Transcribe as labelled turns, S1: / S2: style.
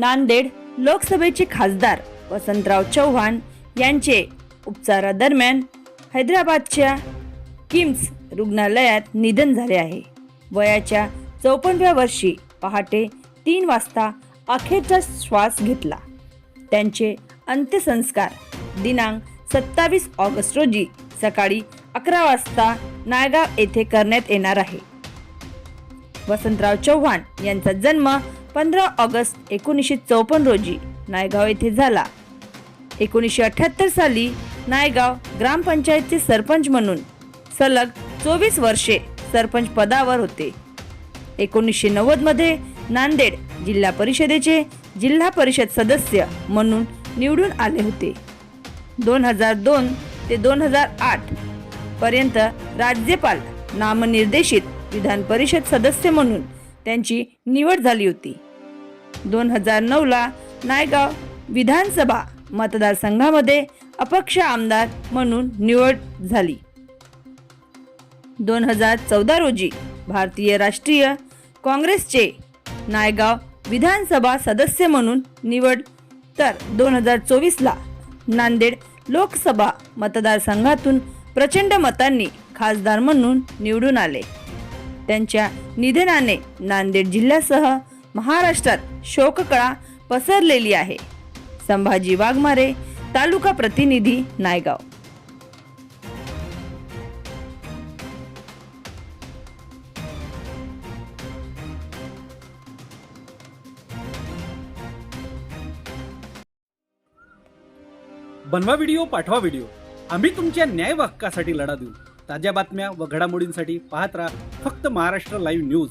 S1: नांदेड लोकसभेचे खासदार वसंतराव चव्हाण यांचे उपचारादरम्यान हैदराबादच्या किम्स रुग्णालयात निधन झाले आहे. वयाच्या चौपन्नव्या वर्षी पहाटे तीन वाजता अखेरचा श्वास घेतला. त्यांचे अंत्यसंस्कार दिनांक सत्तावीस ऑगस्ट रोजी सकाळी अकरा वाजता नायगाव येथे करण्यात येणार आहे. वसंतराव चव्हाण यांचा जन्म पंधरा ऑगस्ट एकोणीसशे चौपन्न रोजी नायगाव येथे झाला. एकोणीसशे अठ्ठ्याहत्तर साली नायगाव ग्रामपंचायतचे सरपंच म्हणून सलग चोवीस वर्षे सरपंच पदावर होते. एकोणीसशे नव्वदमध्ये नांदेड जिल्हा परिषदेचे जिल्हा परिषद सदस्य म्हणून निवडून आले होते. दोन हजार दोन ते दोन हजार आठ पर्यंत राज्यपाल नामनिर्देशित विधान परिषद सदस्य म्हणून त्यांची निवड झाली होती. दोन हजार नऊला नायगाव विधानसभा मतदारसंघामध्ये अपक्ष आमदार म्हणून निवड झाली. दोन हजार चौदा रोजी भारतीय राष्ट्रीय काँग्रेसचे नायगाव विधानसभा सदस्य म्हणून निवड तर दोन हजार चोवीसला नांदेड लोकसभा मतदारसंघातून प्रचंड मतांनी खासदार म्हणून निवडून आले. त्यांच्या निधनाने नांदेड जिल्ह्यासह महाराष्ट्रात शोककळा पसरलेली आहे. संभाजी वाघमारे तालुका प्रतिनिधी नायगाव.
S2: बनवा व्हिडिओ पाठवा व्हिडिओ. आम्ही तुमच्या न्याय वाक्कासाठी लढा देऊ. ताज्या बातम्या व घडामोडींसाठी पाहत राहा फक्त महाराष्ट्र लाईव्ह न्यूज.